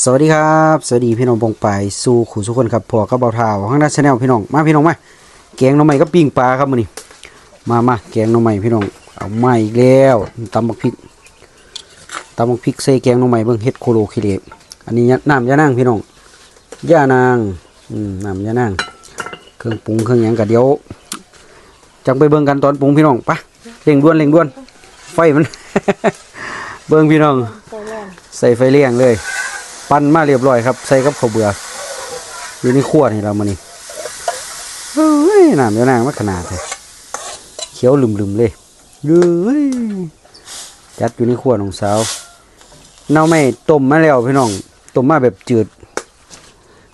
สวัสดีครับ สวัสดีพี่น้องปองไปายสู่ขู่สุกคนครับพวกกระเบาเท้าข้างหน้าชาแนลพี่น้องมาพี่น้องมาแกงหน้องใหม่ก็ปิ้งปลาครับมื้อนี้มามาแกงหน้องใหม่พี่น้องเอาใหม่อีกแล้วตำบักพริกตำบักพริกใส่แกงหน้องใหม่เบิ่งเฮ็ดโคโลคิเลอันนี้ยะน้ำยานางพี่น้องย่านางอืมน้ำยานางเครื่องปรุงเครื่องหยังกะเดี๋ยวจังไปเบิ่งกันตอนปรุงพี่น้องไปะเร่งด่วนเร่งด่วนไฟมัน เบิ่งพี่น้องใส่ไฟเลี้ยงเลย ปั้นมาเรียบร้อยครับ ใส่กับข้าวเบื่ออยู่ในขวดนี่เรามานี่เฮ้ยน้ำเดี๋ยวนางมาขนาดเลยเขียวลืมๆเลยเฮ้ยจัดอยู่ในขวดของสาวเน่าไม่ต้มมาแล้วพี่น้องต้มมาแบบจืด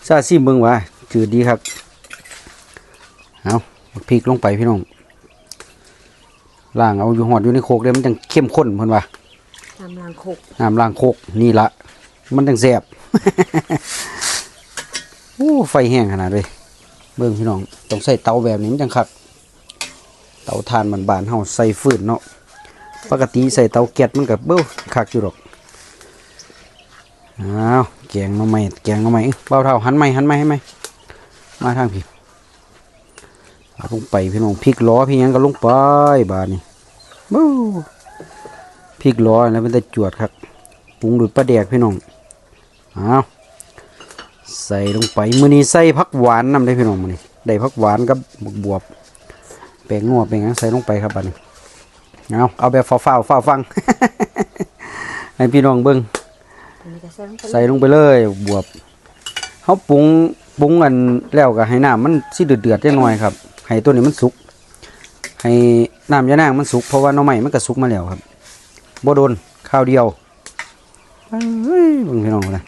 ซาซิมเบิ่งว่าจืดดีครับเอาพริกลงไปพี่น้องล่างเอาอยู่หอดอยู่ในโคกเลยมันจังเข้มข้นเพิ่นว่าทำรางโคกน้ำล้างโคกนี่ละ มันจังแสบโอ้ไฟแห้งขนาดเลยเบิ่งพี่น้องต้องใส่เตาแบบนี้มันจังคักเตาถ่านบานๆเฮาใส่ฟืนเนาะปกติใส่เตาแก๊สมันก็เบ้อคักอยู่ดอกอ้าวแกงหน้ำไม้แกงหน้ำไม้เบาเท่าหันไม้หันไม้ให้ไหมมาทางพี่ลงไปพี่น้องพริกล้อพี่ยังก็ลงไปบาดนี่บู๊พริกร้อแล้วมันจะจวดครับปรุงด้วยปลาแดกพี่น้อง อาใส่ลงไปมือนี้ใส่ผักหวานนำได้พี่น้องมือนี้ได้ผักหวานกับบวบบวบแป้งงัวแป้งหยังใส่ลงไปครับบัดนี้เอาเอาแบบฟ้าวฟ้าวฟ้าวฟังให้พี่น้องเบิ้งอันนี้ก็ใส่ลงไปใส่ลงไปเลยบวบเขาปรุงปรุงกันแล้วก็ให้น้ำมันสิเดือดเดือดๆจังหน่อยครับให้ตัวนี้มันสุก ให้น้ำยานางมันสุกเพราะว่าหน้องใหม่มันก็สุกมาแล้วครับบ่โดนข้าวเดียวเอ้ยเบิ่งพี่น้องนะ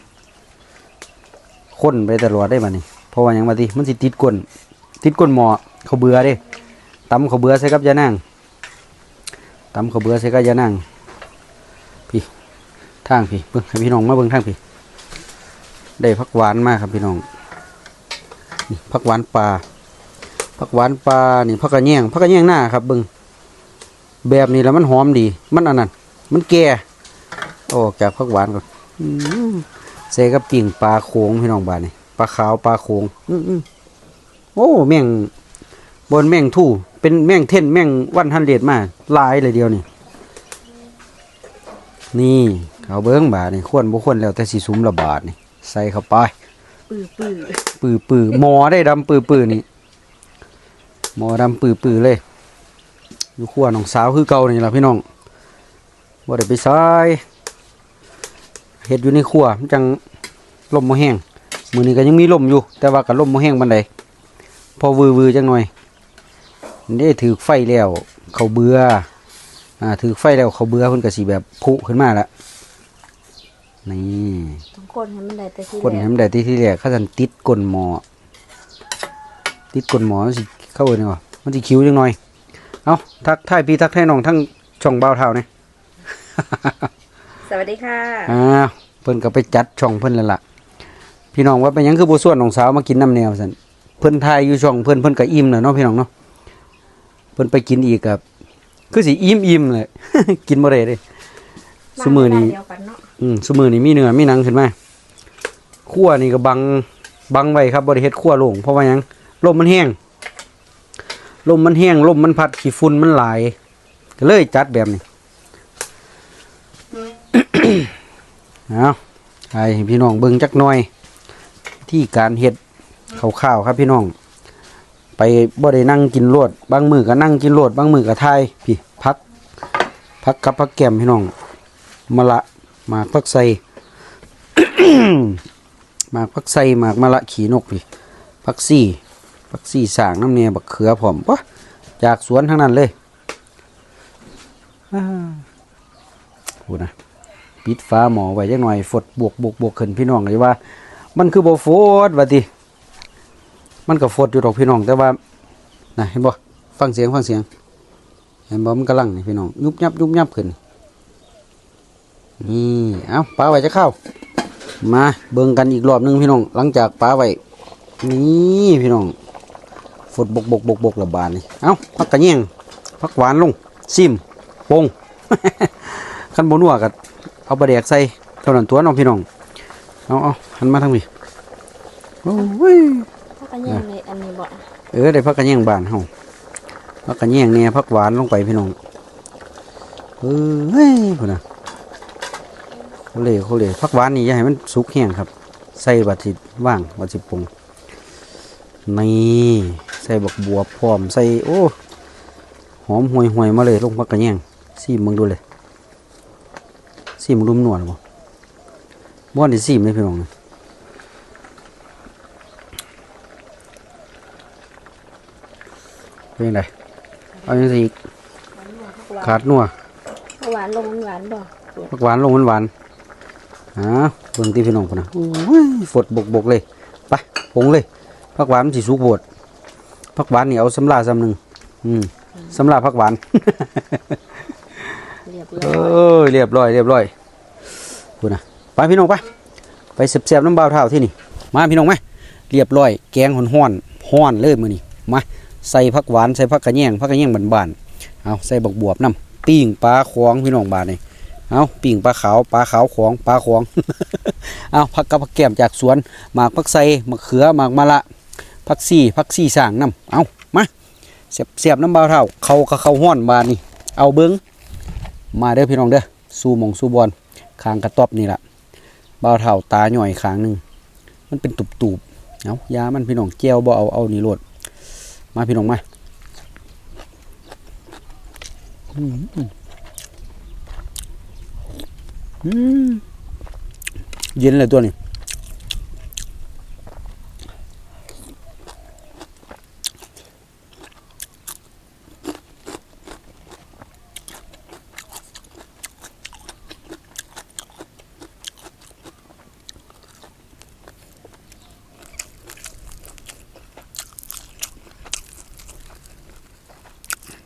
คนไปตลอดได้บัดนี้เพราะว่ายังมาติมันสิติดก้นติดก้นหมอเขาเบื่อเด้ตำเขาเบื่อใส่กับยานางตำเขาเบื่อใส่กับยานางพี่ทางพี่เบิ่งให้พี่น้องมาเบิ่งทางพี่ได้ผักหวานมากครับพี่น้องนี่ผักหวานปลาผักหวานปลานี่ผักกระแยงผักกระแยงหน้าครับเบิ่งแบบนี้แล้วมันหอมดี มันอันนั้นมันแก่โอ้จากผักหวานก่อนอ ใส่กับปิ่งปลาโขงพี่น้องบ้านนี่ปลาขาวปลาโขงอื้อๆโอ้แม่งบนแม่งทู่ เป็นแม่งเท่นแม่งวันทันเดดมาหลายเลยเดียวนี่นี่เขาเบิ้งบาทนี่ควรบ่ควรแล้วแต่สีสุมละบาทนี่ใส่เข้าไปปื้อปื้อปื้อปื้อหมอได้ดำปื้อปื้อนี่หมอดำปื้อปื้อเลยอยู่ขั้วน้องสาวคือเก่านี่ล่ะพี่น้องบ่ได้ไปใส่ เฮ็ดอยู่ในครัวมันจังลมบ่แห้งมื้อนี้ก็ยังมีลมอยู่ แต่ว่าก็ลมบ่แห้งปานใดพอวือๆจังหน่อยนี่ถือไฟแล้วเขาเบื่ออ่าถือไฟแล้วเขาเบื่อเพิ่นก็สิแบบผุขึ้นมาแล้วนี่ต้องคนให้มันได้แต่ที่คนแรให้กมันได้ที่ที่แรกเขาสันติดก้นหมอติดก้นหมอมันสิเข้าไปนี่วะมันสิคิ้วจังหน่อย เอาทักทายพี่ทักทายน้องทั้งช่องเบาเท่านี่ สวัสดีค่ะอ่าเพิ่นก็ไปจัดช่องเพิ่นแล้วล่ะ พี่น้องว่าเป็นหยังคือบ่ส่วนน้องสาวมากินน้ำแนวซั่นเพิ่นทายอยู่ช่องเพิ่นเพิ่นก็อิ่มแล้วเนาะพี่น้องเนาะเพิ่นไปกินอีกกับคือสิอิ่มอิ่มเลย กินบ่ได้เด้ซุมื้อนี้เดียวกันเนาะอืมสมือนี่มีเนื้อมีหนังขึ้นมาขั้วนี่ก็บังบังไว้ครับบริเฮ็ดขั้วโลงเพราะว่าหยังลมมันแห้งลมมันแห้งลมมันพัดขี้ฝุ่นมันหลาย ก็เลยจัดแบบนี้ เอาให้พี่น้องเบิ่งจักหน่อย ที่การเฮ็ดข้าวๆครับพี่น้อง ไปบ่ได้นั่งกินรวดบางมือก็นั่งกินรวดบางมือก็ทายพี่พักพักกับพักแก้มพี่น้องมะละหมากพักไซหมากพักไซหมากมะละขี่นกพี่พักซี่พักซี่สางน้ำเนียบักเขือผอมวะจากสวนทั้งนั้นเลยอ้าพูนะ ปิดฟ้าหมอไว้จังหน่อยฝดบวกบวกบวกขึ้นพี่น้องเลยว่า มันคือโบ่ฝดว่าติมันก็ฝดอยู่ดอกพี่น้องแต่ว่านะเห็นบ่ฟังเสียงฟังเสียง เห็นบ่มันกำลังนี่พี่น้องยุบยับยุบยับขึ้นนี่เอาปลาไว้จะเข้า มาเบิ่งกันอีกรอบหนึงพี่น้อง หลังจากปลาไว้นี่พี่น้องฝดบกบกบกบกระบาดนี่เอาพักกระเนียงพักหวานลงซิมโปงคันบนัวกั เอาปลาแดกใส่เท่านั้นตัวน้องพี่น้องหเอาเอาหันมาทางนี้โอ้ยถ้ากันยังในอันนี้บ่เออได้พักกันแย่งบานเฮาพักกันแย่งเนี่ยพักหวานลงไปพี่น้องเออเฮ้ยพุ่นน่ะเขาเลยเขาเลยพักหวานนี่อย่าให้มันสุกแห้งครับ ใส่บัดสิว่างบัดสิปรุงนี่ใส่บักบวบพร้อมใส่โอ้หอมห่วยห่วยๆมาเลยลงพักกันแย่งซีมมึงดูเลย ซีมมึงดูมันหนวดบ่บ้านนี่ซีมเลยพี่น้องเป็นไงเอาอย่างสิอีกขาดนัวหวานลงหวานบ่ผักหวานลงหวานๆอ่าเบิ่งตีพี่น้องพุ่นนะโอ้ยฝดบกบกๆเลยไปผงเลยผักหวานมันสิสุกโบดผักหวานนี่เอาสำลาสำหนึ่งอืมสำลาผักหวาน เรียบเอร้อย้ยเรียบร้อยเรียบร้อยพุ่นะไปพี่น้องไปไปเสียบๆน้ำเบาวเท่าที่นี่ มาพี่น้องไหมเรียบร้อย แกงห้อนห้อนห้อนเลยมือนี่มาใส่ผักหวานใส่ผักกระแยงผักกระแยงบานๆเอาใส่บักบวบน้ำปิ้งปลาควงพี่น้องบานนี่เอาปิ้งปลาขาวปลาขาวควงปลาควงเอาผักกับผักแก้มจากสวนหมากผักไส่มะเขือหมากมะละผักซี่ผักซี่สางน้ำเอามาเสียบเสียบน้ำเบาวเท่าเขาก็เขาห้อนบานนี่เอาเบิ้ง มาเด้อพี่น้องเด้อสู้มองสู้บอลคางกระต๊อบนี่ละบ่าวเท่าตาหน่อยคางหนึ่งมันเป็นตุบๆเอายามันพี่น้องแก้วบ่เอาเอานี่โหลดมาพี่น้องมาอืมอืมเย็นเลยตัวนี้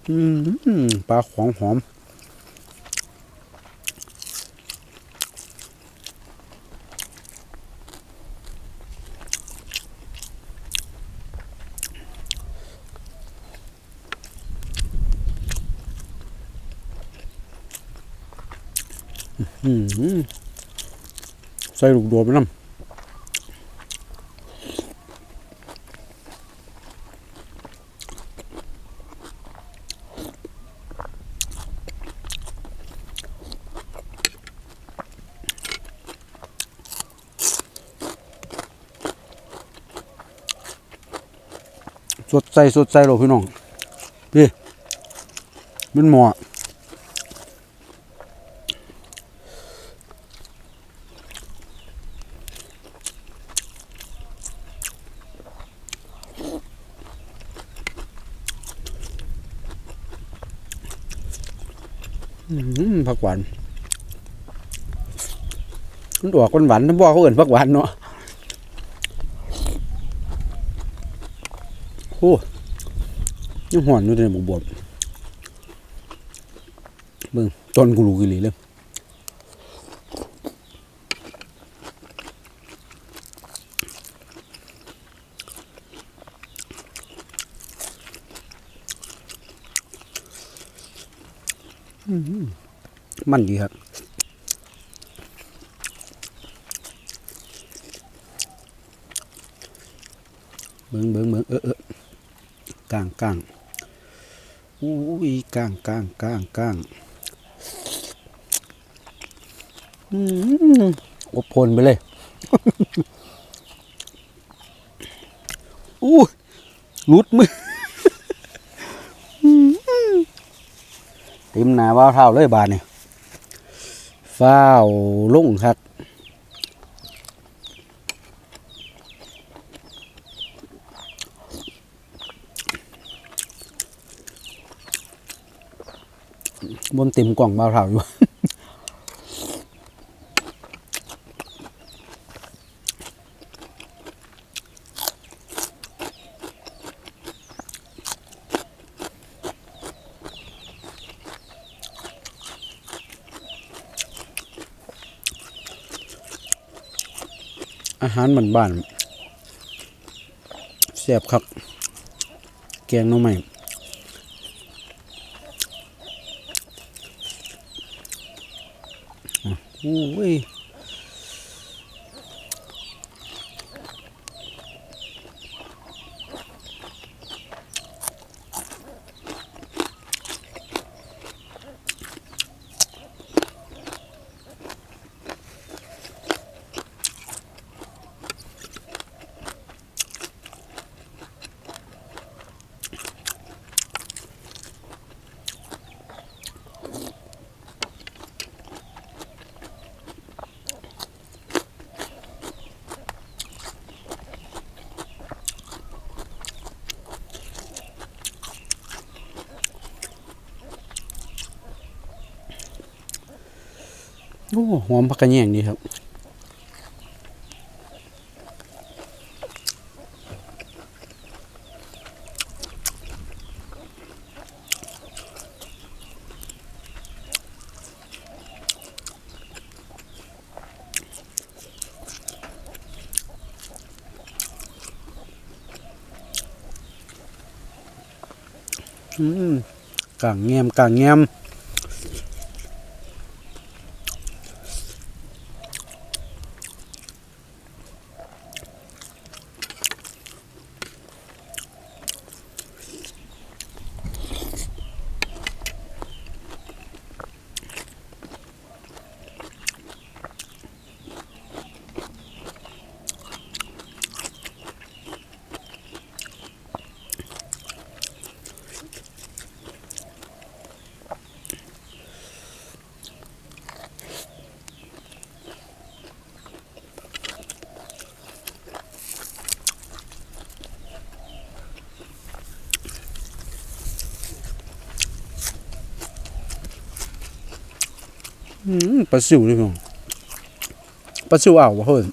อืมปลา ของหอมใส่ลูกโดดไปน้ำ ใสสดใสเลยพี่น้องพี่มันหมออืมผักหวานมันออกหวานๆน้ำบ่เขาเอิ่นผักหวานเนาะ อ้ยังหวานอยู่ในบุบบวบเบิ่งต้นกูรู้กี่ลีเลยมันดีครับเบิ่งเบิ่งเบิ่งเออเออ กลางกลางอุ้ยกลางกลางกลางกลางอืมอบพลไปเลยอู้ลุดมือเต็มหนาว่าวเท่าเลยบานนี่ฟ้าวลงครับ บนเต็มกล่องเบาเท่าอยู่ อาหารเหมือนบ้านแซ่บครับ แกงน้องใหม่ อุ้ย โอ้หอมผักกระแยงดีครับอืมกางแงมกางแงม ปลาซิวด้วยพี่น้องปลาซิวอ่าววะเฮ้ย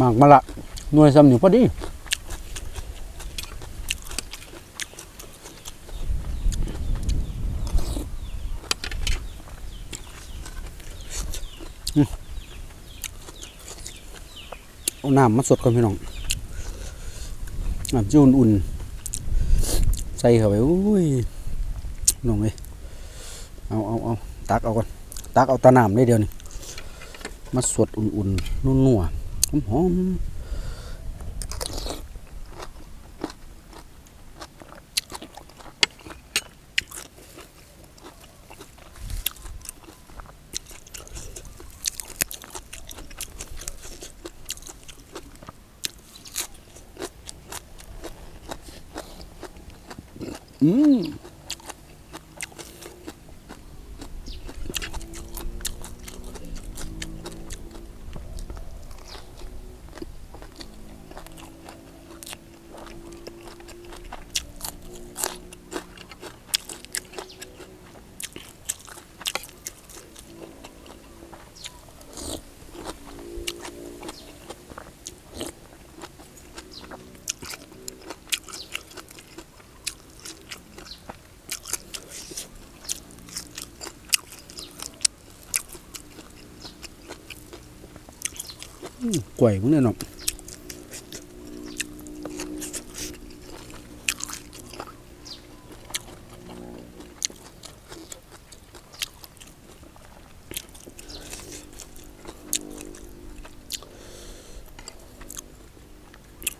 มากมาละหน่วยซ้ำหนึ่งพอดีเอาน้ำมาสดก่อนพี่น้องน้ำจิ้มอุ่นๆใส่เข้าไปอุ้ยน้องเลยเอาเอาเอาตักเอาก่อนตักเอาตะน้ำได้เดียวนี่มาสดอุ่นๆนัวๆ หอมอืมกล้ วยพวกนี้เนาะ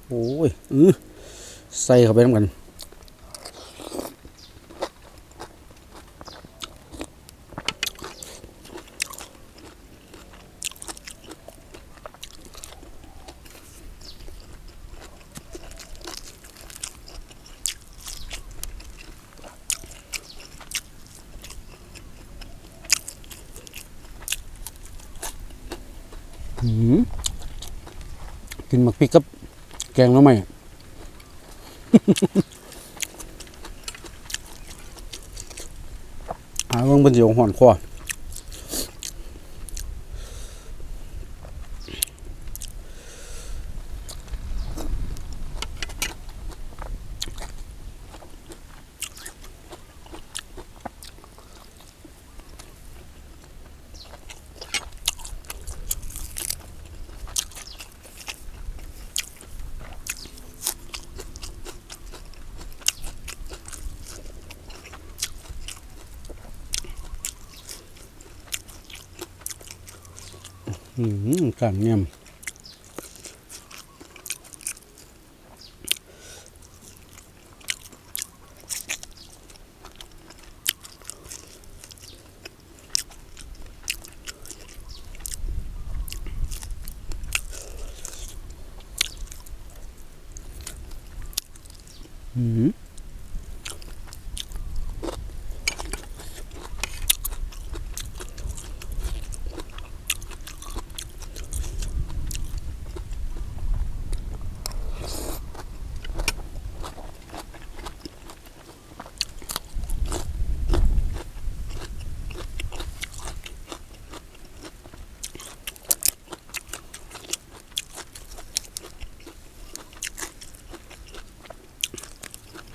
โอ้ย อือใส่เข้าไปน้ำกัน หืมกินหมักพริกกับแก งแล้วไหมหาเบิ่งเป็นสีของหอนคอ มกันเนี่ย อืม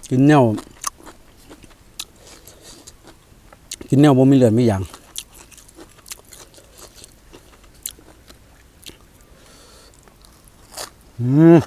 กินแนวกินแนวบ่มีเลือดมีอย่างอืม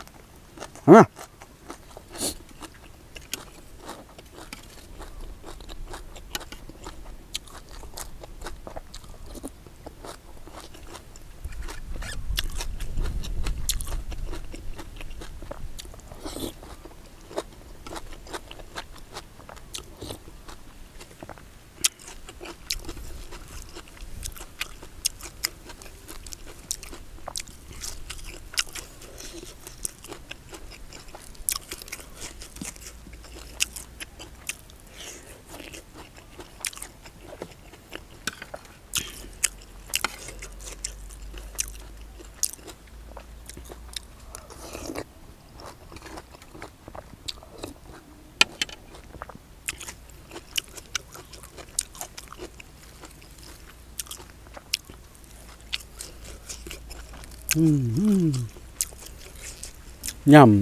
ย่ำ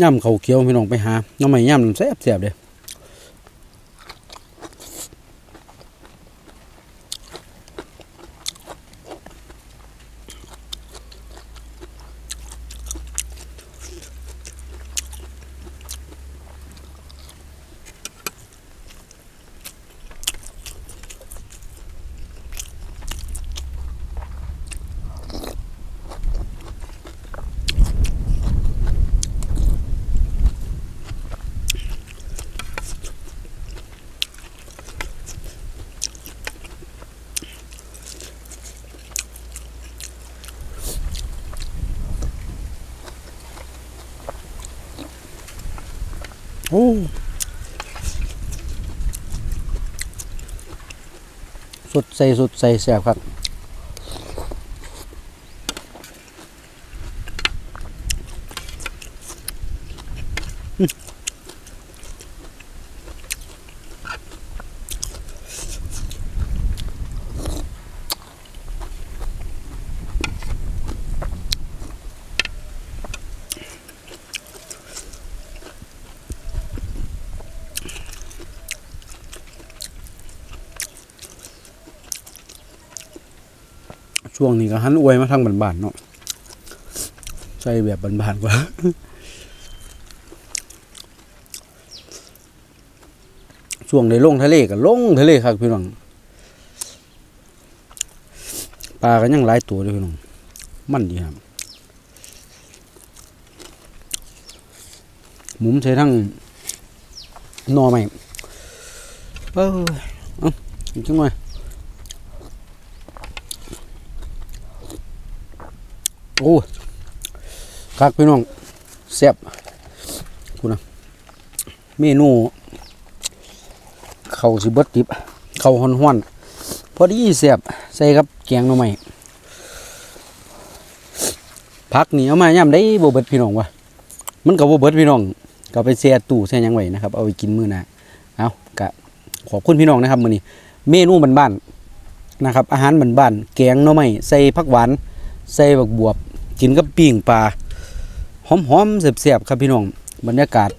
ย่ำเขาเขียวพี่น้องไปหาน้องใหม่ย่ำแซ่บแซ่บเลย โอ้สุดใส่สุดใส่แสบครับ ช่วงนี้ก็หันอวยมาทางบ้านๆเนาะใส่แบบบ้านๆกว่าช่วงได้ลงทะเลก็ลงทะเลครับพี่น้องปลาก็ยังหลายตัวเลยพี่น้องมันดีครับหมุมใส่ทั้งนอใหม่เออเอาอีกจังหน่อ โอ้คักพี่น้องแซ่บคุณนะเมนูเขาสิเบิดติบเขาวห้อนพอดีแซ่บใส่กับแกงหน่อไม้ผักนี่เอามาย่ำได้บ่เบิดพี่น้องวะมันก็บ่เบิดพี่น้องก็ไปแช่ตู้แช่หยังไว้นะครับ เอาไปกินมื้อหน้าเอากะขอบคุณพี่น้องนะครับมื้อนี้ เมนูบ้านๆนะครับ อาหารบ้านๆแกงหน่อไม้ใส่ผักหวานใส่บักบวบ กินกับปิ้งปลาหอมๆแซ่บๆครับพี่น้องบรรยากาศ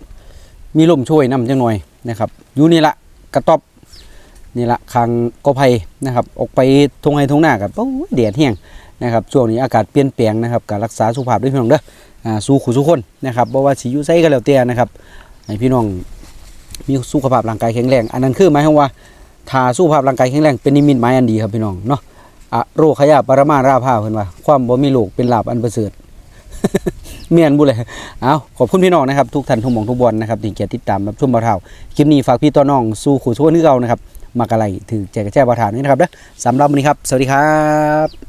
มีลมช่วยน้ำจังหน่อยนะครับอยู่นี่ละกระต๊อบนี่ละคางกอไผ่นะครับ ออกไปทงไห้ทงหน้ากับโอ้แดดแห้งนะครับช่วงนี้อากาศเปลี่ยนแปลงนะครับการรักษาสุขภาพด้วยพี่น้องเด้ออ่าสู้ขู่สู้คนนะครับบ่ว่าสิอยู่ไสก็แล้วแต่นะครับให้พี่น้องมีสุขภาพร่างกายแข็งแรง อันนั้นคือหมายความว่าถ้าสุขภาพร่างกายแข็งแรงเป็นนิมิตหมายอันดีครับพี่น้องเนาะ อะโรคขยาปรมาราภาเพิ่นว่า ความบ่มีลูกเป็นลาบอันประเสริฐเมียนบุเลยเอาขอบคุณพี่น้องนะครับ ทุกท่านทุกหมองทุกบอลนะครับที่เกียรติติดตามรับชมบ่าวเท่าคลิปนี้ฝากพี่ต่อน้องสู้ขู่ชวนคือเก่านะครับมากอะไรถือแจกแจบ่าวเท่านี้นะครับเด้อสำหรับวันนี้ครับ สวัสดีครับ